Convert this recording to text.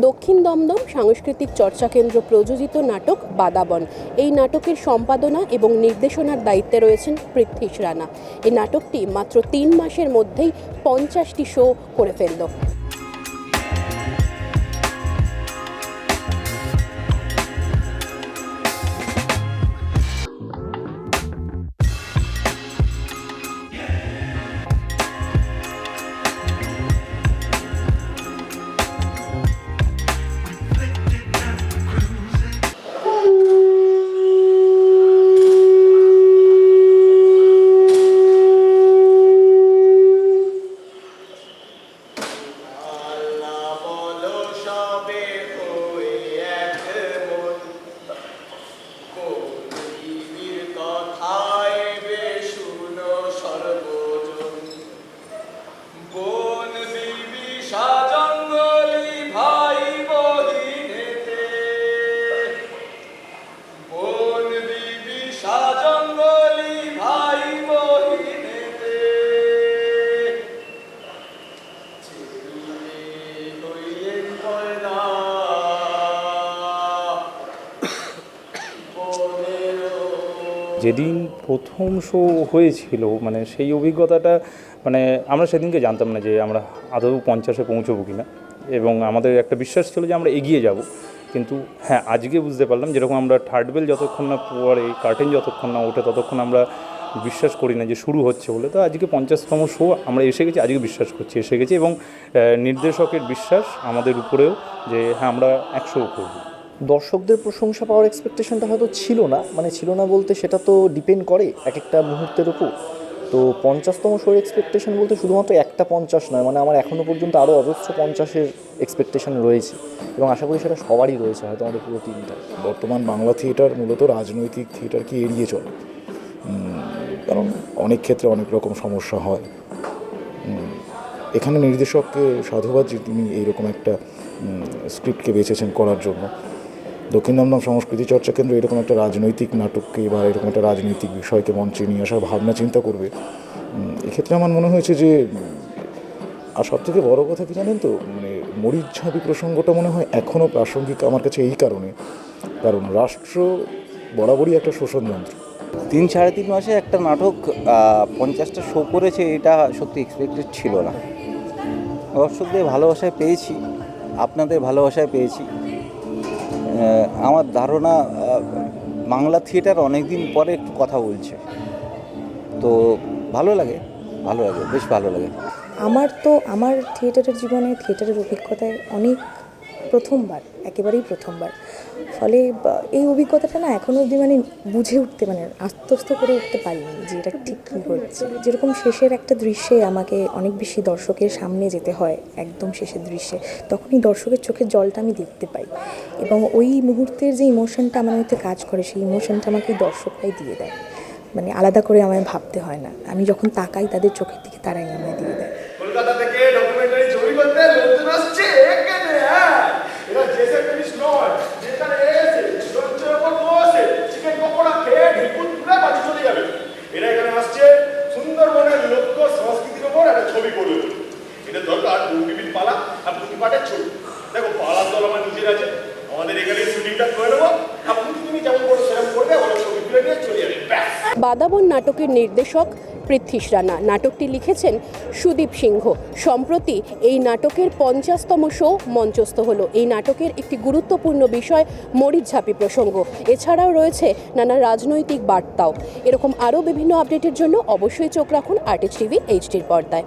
দক্ষিণ দমদম সাংস্কৃতিক চর্চা কেন্দ্র প্রযোজিত নাটক বাদাবন। এই নাটকের সম্পাদনা এবং নির্দেশনার দায়িত্বে রয়েছেন পৃথ্বীশ রানা। এই নাটকটি মাত্র তিন মাসের মধ্যেই পঞ্চাশটি শো করে ফেলল। যেদিন প্রথম শো হয়েছিল মানে সেই অভিজ্ঞতাটা মানে আমরা সেদিনকে জানতাম না যে আমরা আদৌ পঞ্চাশে পৌঁছবো কিনা। এবং আমাদের একটা বিশ্বাস ছিল যে আমরা এগিয়ে যাব। কিন্তু হ্যাঁ আজকে বুঝতে পারলাম যেরকম আমরা থার্ড বেল যতক্ষণ না পরে কার্টেন যতক্ষণ না ওঠে, ততক্ষণ আমরা বিশ্বাস করি না যে শুরু হচ্ছে বলে। তো আজকে পঞ্চাশতম শো আমরা এসে গেছি, আজকে বিশ্বাস করছি, এসে গেছি এবং নির্দেশকের বিশ্বাস আমাদের উপরেও যে হ্যাঁ আমরা একশো করব। দর্শকদের প্রশংসা পাওয়ার এক্সপেকটেশনটা হয়তো ছিল না। মানে ছিল না বলতে সেটা তো ডিপেন্ড করে এক একটা মুহূর্তের উপর। তো পঞ্চাশতম শোর এক্সপেকটেশন বলতে শুধুমাত্র একটা পঞ্চাশ নয় মানে আমার এখনও পর্যন্ত আরও অজস্র পঞ্চাশের এক্সপেকটেশন রয়েছে। এবং আশা করি সেটা সবারই রয়েছে, হয়তো আমাদের পুরো টিমটা বর্তমান বাংলা থিয়েটার মূলত রাজনৈতিক থিয়েটারকে এড়িয়ে চলে। কারণ অনেক ক্ষেত্রে অনেক রকম সমস্যা হয়। এখানে নির্দেশককে সাধুবাদ যে তিনি এইরকম একটা স্ক্রিপ্টকে বেছেছেন করার জন্য। দক্ষিণ দমদম সংস্কৃতি চর্চা কেন্দ্র এরকম একটা রাজনৈতিক নাটককে বা এরকম একটা রাজনৈতিক বিষয়কে মঞ্চে নিয়ে আসার ভাবনা, চিন্তা করবে। এক্ষেত্রে আমার মনে হয়েছে যে, আর সব থেকে বড় কথা কি জানেন তো মানে মরিচঝাঁপি প্রসঙ্গটা মনে হয় এখনও প্রাসঙ্গিক আমার কাছে এই কারণে। কারণ রাষ্ট্র বরাবরই একটা শোষণ যন্ত্র। তিন সাড়ে তিন মাসে একটা নাটক পঞ্চাশটা শো করেছে, এটা সত্যি এক্সপেক্টেড ছিল না। দর্শকদের ভালোবাসায় পেয়েছি, আপনাদের ভালোবাসায় পেয়েছি। আমার ধারণা বাংলা থিয়েটার অনেক দিন পরে একটু কথা বলছে। তো ভালো লাগে ভালো লাগে, বেশ ভালো লাগে। আমার তো, আমার থিয়েটারের জীবনে থিয়েটারের অভিজ্ঞতায় অনেক প্রথমবার, একেবারেই প্রথমবার। ফলে এই অভিজ্ঞতাটা না এখনও অবধি মানে বুঝে উঠতে মানে আত্মস্থ করে উঠতে পারিনি যে এটা ঠিক কী হচ্ছে। যেরকম শেষের একটা দৃশ্যে আমাকে অনেক বেশি দর্শকের সামনে যেতে হয়, একদম শেষের দৃশ্যে, তখনই দর্শকের চোখের জলটা আমি দেখতে পাই। এবং ওই মুহূর্তের যে ইমোশনটা আমার মধ্যে কাজ করে, সেই ইমোশনটা আমাকে দর্শকরাই দিয়ে দেয়। মানে আলাদা করে আমায় ভাবতে হয় না। আমি যখন তাকাই, তাদের চোখের দিকে তারাই আমায় দিয়ে দেয়। দল আছে? আমাদের এখানে শুটিংটা করে নেব। আর পুঁটি তুমি যেমন করো সেরকম করবে ওরা ছবি তুলে নিয়ে চলে যাবে। বাদাবন নাটকের নির্দেশক পৃথ্বীশ রানা। নাটকটি লিখেছেন সুদীপ সিংহ। সম্প্রতি এই নাটকের পঞ্চাশতম শো মঞ্চস্থ হলো। এই নাটকের একটি গুরুত্বপূর্ণ বিষয় মরিচঝাপি প্রসঙ্গ। এছাড়াও রয়েছে নানা রাজনৈতিক বার্তাও। এরকম আরও বিভিন্ন আপডেটের জন্য অবশ্যই চোখ রাখুন আর্টিস্ট টিভি এইচডির পর্দায়।